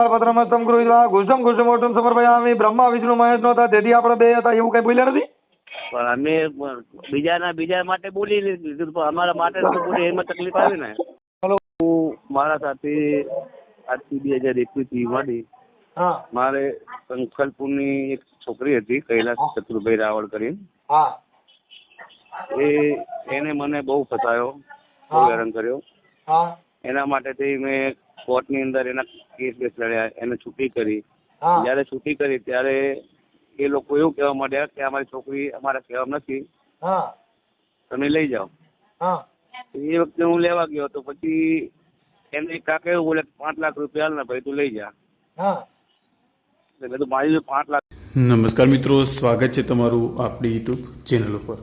પત્રમસ્તમ ગૃહીત્વા ઘુસમ ઓટમ સમર્પયામી બ્રહ્મા વિષ્ણુ મહેશ નહોતા તેથી આપણે બે હતા એવું કઈ બોલ્યા નથી? પણ અમે બીજાના બીજા માટે બોલી લીધું પણ અમારા માટે તો બોલી એમાં તકલીફ આવી ને. હલો. હું મારા સાથે આજથી બે હજાર એકવીસથી માંડી મારે સંખલપુરની એક છોકરી હતી કૈલાસ શત્રુભાઈ રાવળ કરીને. એ એને મને બહુ ફસાયો બહુ હેરાન કર્યો. એના માટેથી મેં કોર્ટની અંદર એના કેસ બેસ લડ્યા એને છૂટી કરી. હા. જ્યારે છૂટી કરી ત્યારે એ લોકો એવું કહેવા માંડ્યા કે અમારી છોકરી અમારા કહેવા નથી. તમે લઈ જાઓ. એ વખતે હું લેવા ગયો તો પછી એને કાકા એવું બોલે પાંચ લાખ રૂપિયા ને ભાઈ તું લઈ જા. હા. એટલે મેં મારી પાંચ લાખ નમસ્કાર મિત્રો સ્વાગત છે તમારું આપણી યુટ્યુબ ચેનલ ઉપર.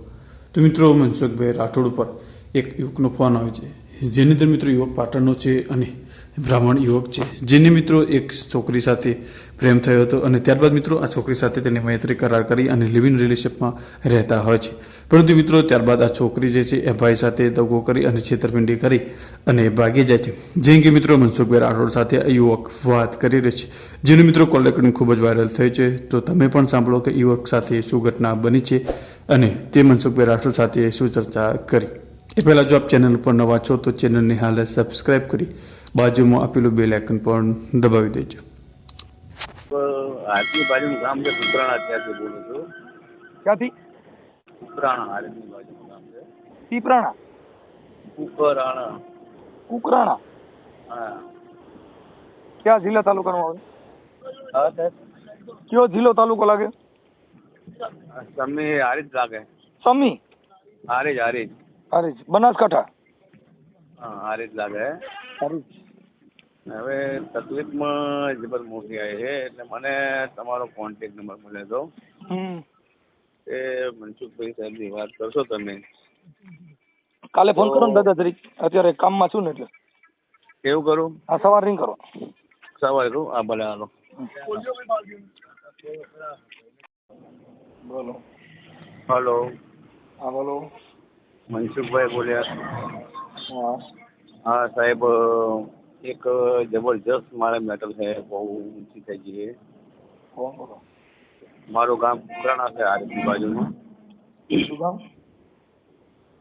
તો મિત્રો મનસુખભાઈ રાઠોડ ઉપર એક યુવકનો ફોન આવે છે. જેની અંદર મિત્રો યુવક પાટણનો છે અને બ્રાહ્મણ યુવક છે. જેને મિત્રો એક છોકરી સાથે પ્રેમ થયો હતો અને ત્યારબાદ મિત્રો આ છોકરી સાથે તેને મૈત્રી કરાર કરી અને લિવ ઇન રિલેશનશીપમાં રહેતા હોય છે. પરંતુ મિત્રો ત્યારબાદ આ છોકરી જે છે એ ભાઈ સાથે દગો કરી અને છેતરપિંડી કરી અને ભાગી જાય છે. જેમ કે મિત્રો મનસુખભાઈ રાઠોડ સાથે આ યુવક વાત કરી રહી છે. જેનું મિત્રો કોલ ખૂબ જ વાયરલ થઈ છે. તો તમે પણ સાંભળો કે યુવક સાથે શું ઘટના બની છે અને તે મનસુખભાઈ રાઠોડ સાથે શું ચર્ચા કરી. એ પહેલાં જો આપ ચેનલ પર નવા છો તો ચેનલને હાલ સબસ્ક્રાઇબ કરી બાજુમાં આપેલું બેલ આઇકન પણ દબાવી દેજો આજની બાજુનું ગામ છે કુકરાણા ત્યાંથી બોલું છું ક્યાંથી કુકરાણા હાથની બાજુનું ગામ છે પીપરાણા કુકરાણા કુકરાણા હા ક્યાં જિલ્લા તાલુકાનો આવે કયો જિલ્લો તાલુકો લાગે તમે હારીજ લાગે સમી હારીજ હારીજ હારીજ બનાસકાંઠા? હા હારીજ લાગે. હરીજ. હવે તકલીફમાં જબર મોટી આવી છે એટલે મને તમારો કોન્ટેક નંબર મળ્યો હતો એ મનસુખભાઈ સાહેબની વાત કરશો તમે. કાલે ફોન કરો ને દાદા તરીકે. અત્યારે કામમાં છું ને એટલે. કેવું કરું? હા સવાર રિંગ કરો. સવારે કરું? હા ભલે હાલો. બોલો. હલો. હા બોલો. મનસુખભાઈ બોલ્યા. હા. સાહેબ એક જબરજસ્ત મારે મેટલ છે બહુ ઊંચી થઈ ગઈ છે. મારું ગામ કુકરાણા છે આરતની બાજુમાં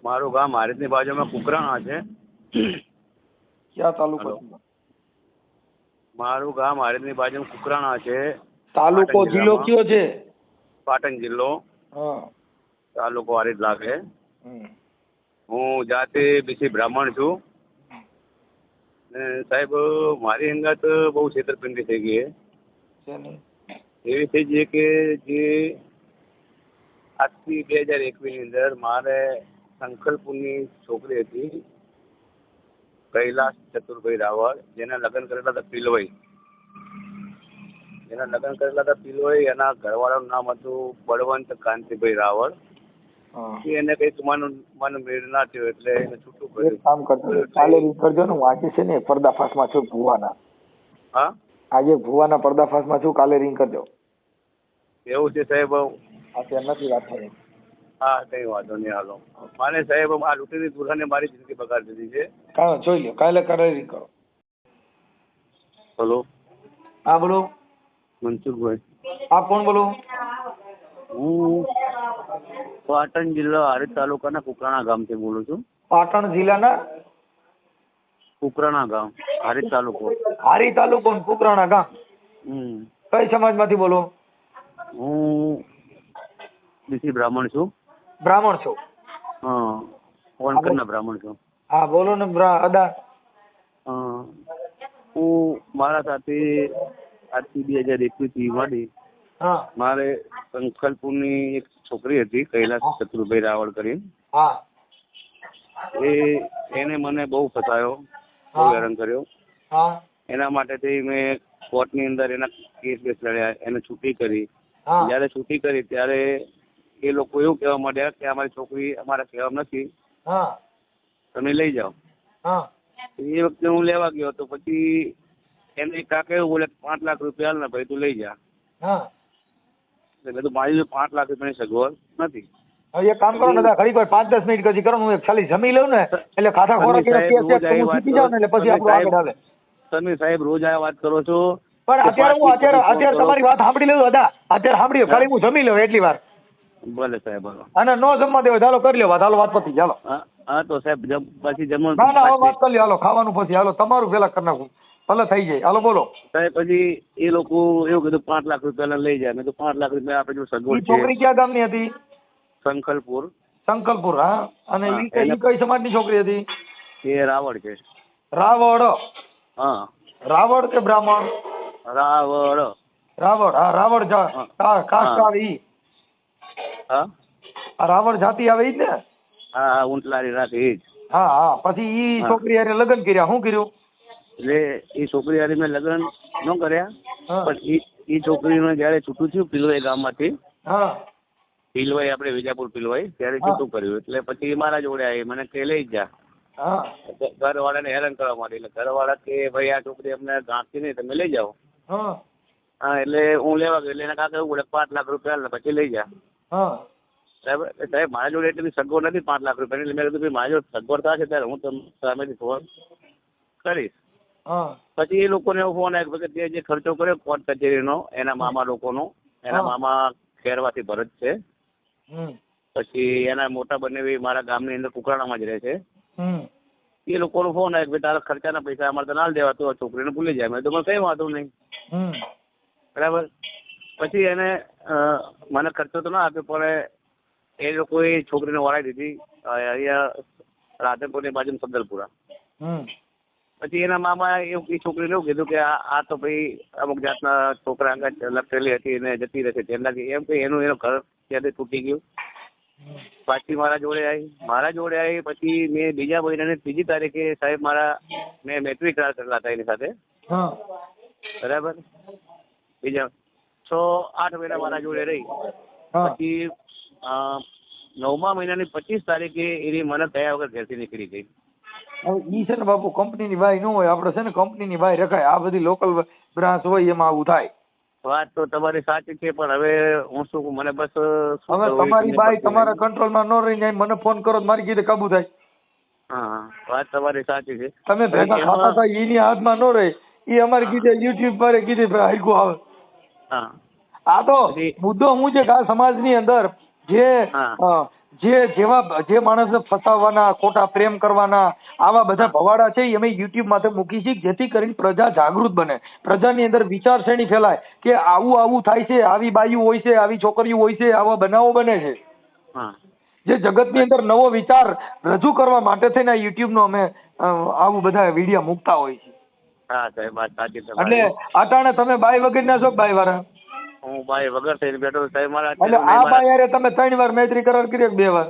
મારું ગામ આરતની બાજુમાં કુકરાણા છે. ક્યાં તાલુકો મારું ગામ આરતની બાજુમાં કુકરાણા છે. તાલુકો જિલ્લો. કયો છે? પાટણ જિલ્લો. તાલુકો હારીજ લાગે. હું જાતે બીસી બ્રાહ્મણ છું. સાહેબ મારી અંગત બહુ છેતરપિંડી થઈ ગઈ છે એવી થઈ ગઈ કે જે આજથી બે હજાર એકવીસની અંદર મારે શંકરપુરની છોકરી હતી કૈલાસ ચતુરભાઈ રાવળ જેના લગ્ન કરેલા હતા પિલવાઈ. જેના લગ્ન કરેલા હતા પિલવાઈ એના ઘરવાળાનું નામ હતું બળવંત કાંતિભાઈ રાવળ. એને કંઈક મન મન મેળ ના થયો એટલે એને છૂટું કર્યું. કામ કરજો કાલે કરજો ને હું આજે છે ને પર્દાફાશમાં છું ભુવાના. હા? આજે ભુવાના પર્દાફાશમાં છું કાલે રિંગ કરજો. એવું છે સાહેબ? અત્યારે નથી વાત થઈ હા કઈ વાંધો નહીં હાલો. મારે સાહેબ આ લૂંટીની દુલ્હને મારી જિંદગી બગાડી દીધી છે. કાલે જોઈ લો કાલે કાલે રિંગ કરો. હલો? હા બોલો. મનસુખભાઈ. આપ કોણ બોલો? હું પાટણ જિલ્લા હારીજ તાલુકાના કુકરાણા ગામથી બોલું છું. પાટણ જિલ્લાના? કુકરાણા ગામ હારીજ તાલુકો. હારી તાલુકો ને કુકરાણા ગામ. હમ. કઈ સમાજમાંથી બોલો? હું બીસી બ્રાહ્મણ છું. બ્રાહ્મણ છો? હા વણકરના બ્રાહ્મણ છું. હા બોલો ને બ્રા અદા. હું મારા સાથે આજથી બે હજાર એકવીસથી માંડી હા મારે સંખલપુરની એક છોકરી હતી કૈલાસ શત્રુભાઈ રાવળ કરીને. એ એને મને બહુ ફસાયો બહુ. હેરાન કર્યો. એના માટેથી મેં કોર્ટની અંદર એના કેસ બેસ લડ્યા એને છૂટી કરી. જ્યારે છૂટી કરી ત્યારે એ લોકો એવું કહેવા માંડ્યા કે અમારી છોકરી અમારા કહેવા નથી. તમે લઈ જાઓ. એ વખતે હું લેવા ગયો તો પછી એને કાકા એવું બોલે પાંચ લાખ રૂપિયા હાલ ને ભાઈ તું લઈ જા. હા એટલે મારી પાંચ લાખ રૂપિયાની સગવડ નથી. હવે એક કામ કરો ને ઘડીક વાર પાંચ દસ મિનિટ પછી કરો હું એક ખાલી જમી લઉં ને એટલે ખાતા ખોરાક છે એટલે પછી. આપણું આગળ તમે સાહેબ રોજ આ વાત કરો છો? પણ અત્યારે હું અત્યારે અત્યારે તમારી વાત સાંભળી લઉં દાદા અત્યારે સાંભળી ખાલી હું જમી લઉં એટલી વાર. ભલે સાહેબ ભલે. અને નો જમવા દેવો ચાલો કરી લો વાત હાલો વાત પતી ચાલો. હા તો સાહેબ જમ- પછી જમવાનું ના ના વાત કરી લો હાલો ખાવાનું પછી હાલો તમારું પેલા કરી નાખું. ભલે થઈ જાય. હાલો બોલો. સાહેબ પછી એ લોકો એવું કીધું પાંચ લાખ રૂપિયા લઈ જાય. મેં તો પાંચ લાખ રૂપિયા આપણે જો સગવડ છોકરી ક્યાં ક્યાં ગામની હતી? સંકલપુર. સંકલપુર હા? અને કઈ સમાજની સમાજની છોકરી હતી? એ રાવળ છે. રાવળ? હા. રાવળ કે બ્રાહ્મણ? રાવળ. રાવળ હા રાવળ કાસ્ટ આવે ઈ. હા? રાવણ જાતિ આવે ઈ ને? હા રાખે એ જ. હા હા. પછી ઈ છોકરી હારે લગ્ન કર્યા. શું કર્યું? એટલે એ છોકરી હારી મેં લગ્ન ન કર્યા પણ એ એ છોકરીનું જયારે છૂટું થયું પિલવાઈ ગામમાંથી પિલવાઈ આપણે વિજાપુર પિલવાઈ ત્યારે. છૂટું કર્યું. એટલે પછી એ મારા જોડે આવી મને કે લઈ જ. જા ઘરવાળા ઘરવાળાને હેરાન કરવા માટે એટલે ઘરવાળા કે ભાઈ આ છોકરી અમને ગાંઠી નહીં તમે લઈ જાઓ. હા. એટલે હું લેવા ગયો. એટલે એના કાકા એવું પડે પાંચ લાખ રૂપિયા ને પછી લઈ જા. સાહેબ સાહેબ મારા જોડે એટલી સગવડ નથી પાંચ લાખ રૂપિયાની. એટલે મેં કીધું મારા જોડે સગવડ થશે ત્યારે હું તમને સામેથી ફોન કરીશ. પછી એ લોકોને એવો ફોન આવ્યો કે તે જે ખર્ચો કર્યો કોર્ટ કચેરીનો એના મામા લોકોનો એના મામા ખેરવાથી ભરત છે. પછી એના મોટા બંને મારા ગામની અંદર કુકરાણામાં જ રહે છે. એ લોકોનો ફોન આવ્યો કે તારા ખર્ચાના પૈસા અમારે તો ના દેવા તો છોકરીને ભૂલી જાય. મેં તો મને કંઈ વાંધો નહીં. બરાબર? પછી એને મને ખર્ચો તો ના આપ્યો પણ એ લોકોએ છોકરીને વળાવી દીધી અહીંયા રાધનપુરની બાજુ સદલપુરા હમ. પછી એના મામા એવું એ છોકરીને એવું કીધું કે આ તો ભાઈ અમુક જાતના છોકરા આગળ લપટેલી હતી ને જતી રહેશે તેમનાથી એમ કે એનું એનું ઘર ત્યાંથી તૂટી ગયું. પાછી મારા જોડે આવી મારા જોડે આવી પછી મેં બીજા મહિનાની ત્રીજી તારીખે સાહેબ મારા મેં મેટ્રિક ક્લાસ કરેલા હતા એની સાથે. બરાબર? બીજા છ આઠ મહિના મારા જોડે રહી. પછી નવમા મહિનાની પચીસ તારીખે એની મને કયા વગર ઘેરથી નીકળી ગઈ. ઈ છે ને બાપુ કંપનીની બાય ન હોય આપણે છે ને કંપનીની બાય રખાય. આ બધી લોકલ બ્રાન્ચ હોય એમાં આવું થાય. વાત તો તમારી સાચી છે પણ હવે હું શું મને બસ હવે તમારી બાય તમારા કંટ્રોલમાં ન રહીને મને ફોન કરો મારી કીધે કાબુ થાય. હા વાત તમારી સાચી છે. તમે ભેગા ખાતા થાય એની હાથમાં ન રહે. એ અમારી કીધે યુટ્યુબ પર કીધે હાઈકુ આવે. હા. આ તો મુદ્દો હું છે સમાજની અંદર જે જે જેવા જે માણસને ફસાવવાના ખોટા પ્રેમ કરવાના આવા બધા ભવાડા છે એ અમે યુટ્યુબ માથે મૂકી છીએ જેથી કરીને પ્રજા જાગૃત બને. પ્રજાની અંદર વિચારશ્રેણી ફેલાય કે આવું આવું થાય છે આવી બાયું હોય છે આવી છોકરીઓ હોય છે આવા બનાવો બને છે. જે જગતની અંદર નવો વિચાર રજૂ કરવા માટે થઈને આ યુટ્યુબનો અમે આવું બધા વીડિયો મૂકતા હોય છે એટલે અટાણે તમે બાય વગર ના છો બાય વાળા? હું ભાઈ વગર થઈને બેઠો છું. સાહેબ મારા એટલે આ ભાઈ અરે તમે ત્રણ વાર મૈત્રી કરાર કર્યો બે વાર?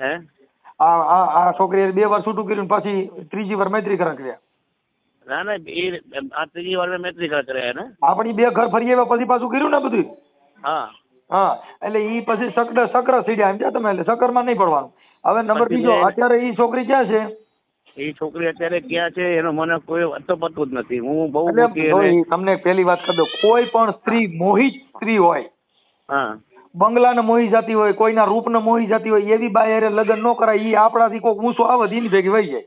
હે? આ આ આ છોકરીએ બે વાર છૂટું કર્યું પછી ત્રીજી વાર મૈત્રી કરાર કર્યા. ના ના એ આ ત્રીજી વાર મૈત્રી કરાર કર્યા ને. આપણે બે ઘર ફરી આવ્યા પછી પાછું કર્યું ને બધું હા. હા એટલે ઈ પછી સકડ સકર સીડ્યા એમ છે તમે એટલે સકરમાં નહીં પડવાનું. હવે નંબર બીજો અત્યારે ઈ છોકરી ક્યાં છે? એ છોકરી અત્યારે ક્યાં છે એનો મને કોઈ અતો પતું જ નથી. હું બહુ તમને પહેલી વાત કરી દો કોઈ પણ સ્ત્રી મોહિત સ્ત્રી હોય હા. બંગલાને મોહી જતી હોય કોઈના રૂપને મોહી જતી હોય એવી બાઈ હારે લગ્ન ન કરાય એ આપણાથી કોઈક ઊંચો આવે દિન ભેગી વહી જાય.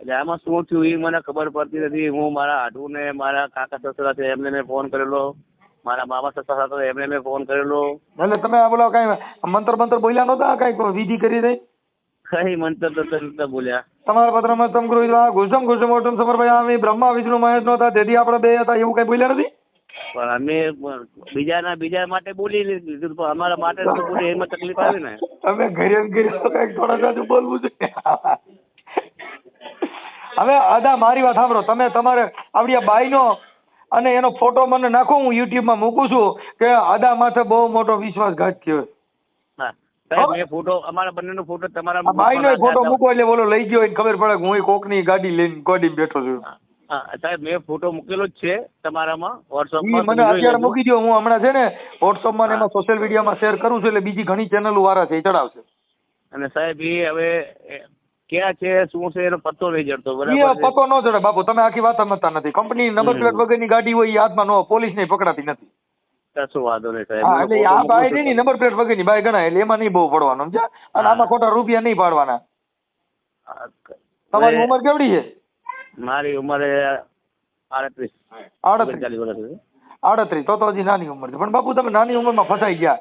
એટલે આમાં શું થયું એ મને ખબર પડતી નથી. હું મારા આઢુને મારા કાકા સસરા છે એમને મેં ફોન કરેલો. મારા મામા સસરા હતા એમને મેં ફોન કરેલો. એટલે તમે આ બોલો કઈ મંત્ર મંત્ર બોલ્યા નહોતા? કઈ વિધિ કરી દઈ કઈ મંત્ર તો તરત બોલ્યા? તમારા પત્રમાં તમ ગૃહિત ઘુસમ ઘુસમ ઓટમ સમર્પયામિ બ્રહ્મા વિષ્ણુ મહેશ નહોતા તેથી આપણે બે હતા એવું કઈ બોલ્યા નથી? પણ અમે બીજાના બીજા માટે બોલી લીધું પણ અમારા માટે તો બોલી એમાં તકલીફ આવે ને. તમે ઘરે ઘરે તો કંઈક થોડા સાચું બોલવું છે. હવે અદા મારી વાત સાંભળો. તમે તમારે આવડી આ બાઈનો અને એનો ફોટો મને નાખો હું યુટ્યુબમાં મૂકું છું કે અદા માથે બહુ મોટો વિશ્વાસઘાત થયો. હા. સાહેબ મેં ફોટો અમારા બંનેનો ફોટો તમારા આ ફોટો મૂકો એટલે બોલો લઈ ગયો એને ખબર પડે કે હું કોકની ગાડી લઈને ગાડીમાં બેઠો છું. સાહેબ મેં ફોટો મૂકેલો જ છે તમારામાં વોટ્સઅપમાં મને અત્યારે મૂકી દો હું હમણાં છે ને વોટ્સઅપમાં એમાં સોશિયલ મીડિયામાં શેર કરું છું એટલે બીજી ઘણી ચેનલો વારા છે એ ચડાવશે. અને સાહેબ એ હવે ક્યાં છે શું છે એનો પત્તો નહીં જડતો બરાબર છે? પતો ન જડે બાપુ તમે આખી વાત સમજતા નથી. કંપની નંબર પ્લેટ વગરની ગાડી હોય એ હાથમાં ન પોલીસ ને પકડાતી નથી. કશું વાંધો નહીં સાહેબ. હા એટલે આ બાય નહીં નંબર પ્લેટ વગરની બાય ગણાય. એટલે એમાં નહીં બહુ પડવાનું સમજ્યા? અને. આમાં ખોટા રૂપિયા નહીં પાડવાના. હા, તમારી ઉંમર કેવડી છે? મારી ઉંમર આડત્રીસ. આડત્રીસ. ઓગણચાલીસ વર્ષ છે આડત્રીસ. તો તો હજી નાની ઉંમર છે. પણ બાપુ તમે નાની ઉંમરમાં ફસાઈ ગયા.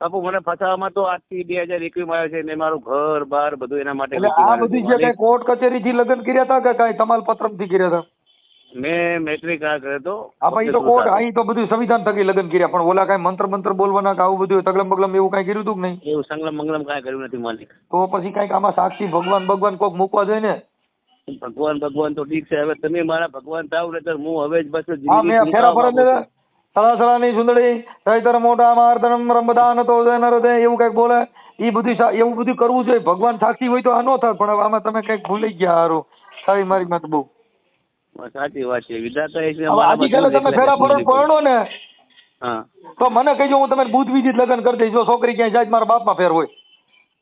બાપુ મને ફસાવામાં તો આજથી બે હજાર એકવીસ આવ્યો છે. ને મારું ઘર બાર બધું એના માટે એટલે આ બધી જે કઈ કોર્ટ કચેરી થી લગ્ન કર્યા હતા કે કઈ તમાલ પત્રમથી કર્યા હતા? મેં મેટ્રિક આ કર્યો હતો હા તો કોર્ટ અહીં તો બધું સંવિધાન થકી લગ્ન કર્યા પણ ઓલા કઈ મંત્ર મંત્ર બોલવાના કે આવું બધું તગલમ બગલમ એવું કઈ કર્યું હતું કે નહીં? એવું સંગલમ મંગલમ કઈ કર્યું નથી માલિક. તો પછી કંઈક આમાં સાક્ષી ભગવાન ભગવાન કોક મૂકવા જોઈએ ને? ભગવાન ભગવાન તો ઠીક છે હવે તમે મારા ભગવાન થાવ ને હું હવે જ બસ હા મેં ફેરા ફરજ સુંદડી ચૈતર મોટા માર્દનમ રમદાન તો એવું કંઈક બોલે. એ બધું એવું બધું કરવું જોઈએ. ભગવાન સાક્ષી હોય તો આ નો થાય પણ આમાં તમે કંઈક ભૂલી ગયા હારું. સારી મારી મત બહુ. સાચી વાત છે. વિધાતા એ આજકાલે તમે ફેરા ફરજ પરણો ને હા. તો મને કહેજો હું તમે બુદ્ધ વિધિ લગ્ન કરી દઈશ. છોકરી ક્યાંય જાય મારા બાપમાં ફેર હોય.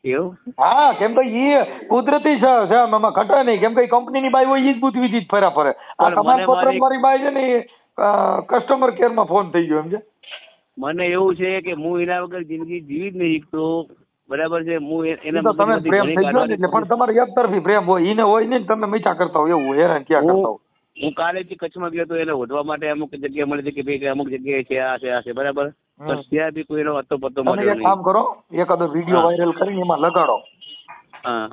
એવું? હા કેમ કે ઈ કુદરતી છે એમાં ઘટે નહીં. કેમ કે કંપનીની બાઈ હોય ઈ જ બુદ્ધ વિધિ ફેરા. ફરે આ તમારા પત્ર મારી- બાઈ છે ને એ કસ્ટમર કેરમાં ફોન થઈ ગયો એમ છે મને એવું છે કે હું એના વગર જિંદગી જીવી જ નહીં શકતો. બરાબર છે? હું એને તો તમે પ્રેમ થઈ ગયો એટલે પણ તમારે એક તરફી પ્રેમ હોય. ઈને હોય નહીં તમે મીઠા કરતા હોય એવું હેરાન ક્યાં કરતા હોય? હું કાલે જ કચ્છમાં ગયો તો એને વધવા માટે અમુક જગ્યા મળી હતી કે ભાઈ અમુક જગ્યાએ છે આ છે આ છે બરાબર? પણ ત્યાં બી કોઈનો હતો પત્તો મળ્યો એક કામ કરો એકાદો વીડિયો. વાયરલ કરીને એમાં લગાડો. હા.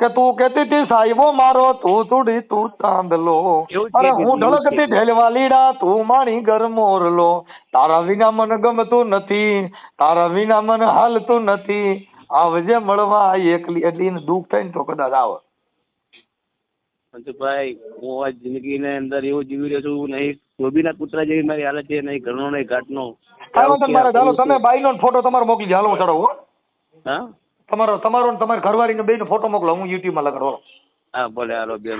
કે તું કેતી હતી સાહેબો મારો તું તુડી તું તાંદલો અરે હું હતી, ઢળકતી ઢેલવા લીડા તું મારી ઘર મોરલો. તારા વિના મન ગમતું નથી તારા વિના મન હાલતું નથી. આવજે મળવા એકલી એટલે એને દુઃખ થાય ને તો કદાચ આવે. ભાઈ હું આ જિંદગીની અંદર એવું જીવી રહ્યો છું નહીં ધોબીના કૂતરા જેવી મારી હાલત છે નહીં ઘરનો નહીં ઘાટનો. કાંઈ વાંધો નહીં, મારે ચાલો તમે બાઈનો ફોટો તમારો મોકલી હાલો હું ચડાવું હો. તમારો તમારો ને તમારી ઘરવાળીનો બેયનો ફોટો મોકલો હું યુટ્યુબમાં લગાડો હા ભલે હાલો બેન.